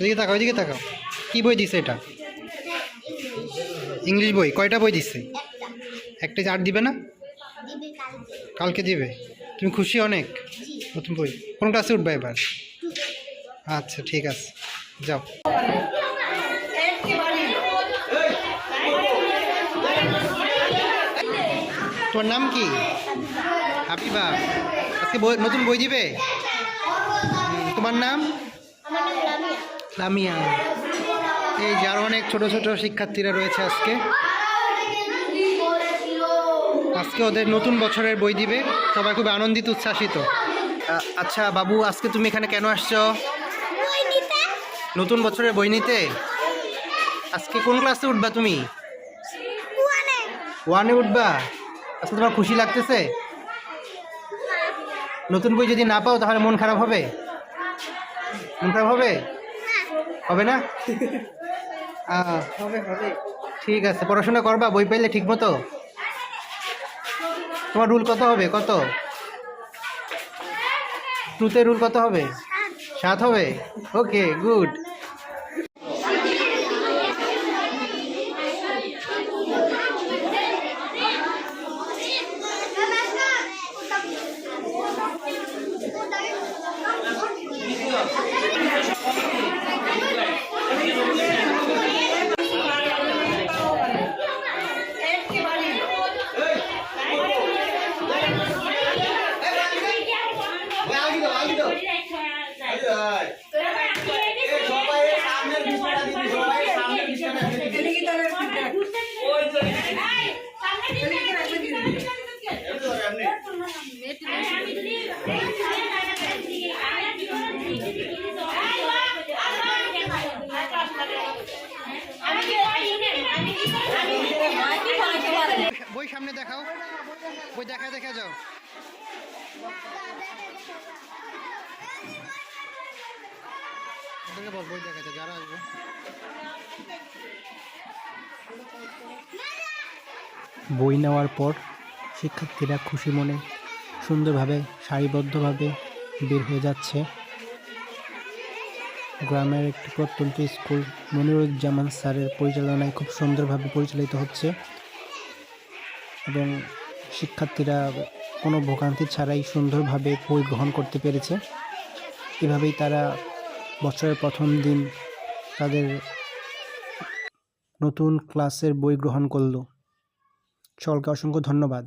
ওইদিকে তাকাও ওইদিকে তাকাও। কি বই দিছে এটা? ইংলিশ বই, কয়টা বই দিচ্ছে একটা আর দিবে না? কালকে দিবে। তুমি খুশি অনেক? নতুন বই। কোন ক্লাসে উঠবে এবার? আচ্ছা ঠিক আছে। যাও। তোমার নাম কি? হাবিবা। আজকে বই নতুন বই দিবে? তোমার নাম? লামিয়া। এই যার অনেক ছোট ছোট শিক্ষার্থীরা রয়েছে আজকে। আজকে ওদের নতুন বছরের বই দিবে। সবাই খুব আনন্দিত, উচ্ছ্বাসিত। আচ্ছা বাবু, আজকে তুমি এখানে কেন আসছো? নতুন বছরের বই নিতে? আজকে কোন ক্লাসে উঠবা তুমি? ওয়ানে ওয়ানে উঠবা। আজকে তোমার খুশি লাগতেছে? নতুন বই যদি না পাও, তাহলে মন খারাপ হবে? মন খারাপ হবে হবে না? হবে হবে। ঠিক আছে পড়াশোনা করবা বই পাইলে ঠিক মতো? তোমার রুল কত হবে? কত? টুতে রুল কত হবে? সাত হবে? Okay good. বই সামনে দেখাও। বই দেখা দেখা যাও। দেখাতে, যারা আসবে। বই নেওয়ার পর শিক্ষার্থীরা খুশি মনে সুন্দরভাবে, সারিবদ্ধভাবে বের হয়ে যাচ্ছে। গ্রামের একটি প্রত্যন্ত স্কুল মনিরুজ্জামান স্যারের পরিচালনায় খুব সুন্দরভাবে পরিচালিত হচ্ছে এবং শিক্ষার্থীরা কোনো ভোগান্তি ছাড়াই সুন্দরভাবে বই গ্রহণ করতে পেরেছে। এভাবেই তারা বছরের প্রথম দিন তাদের নতুন ক্লাসের বই গ্রহণ করল। সকলকে অসংখ্য ধন্যবাদ।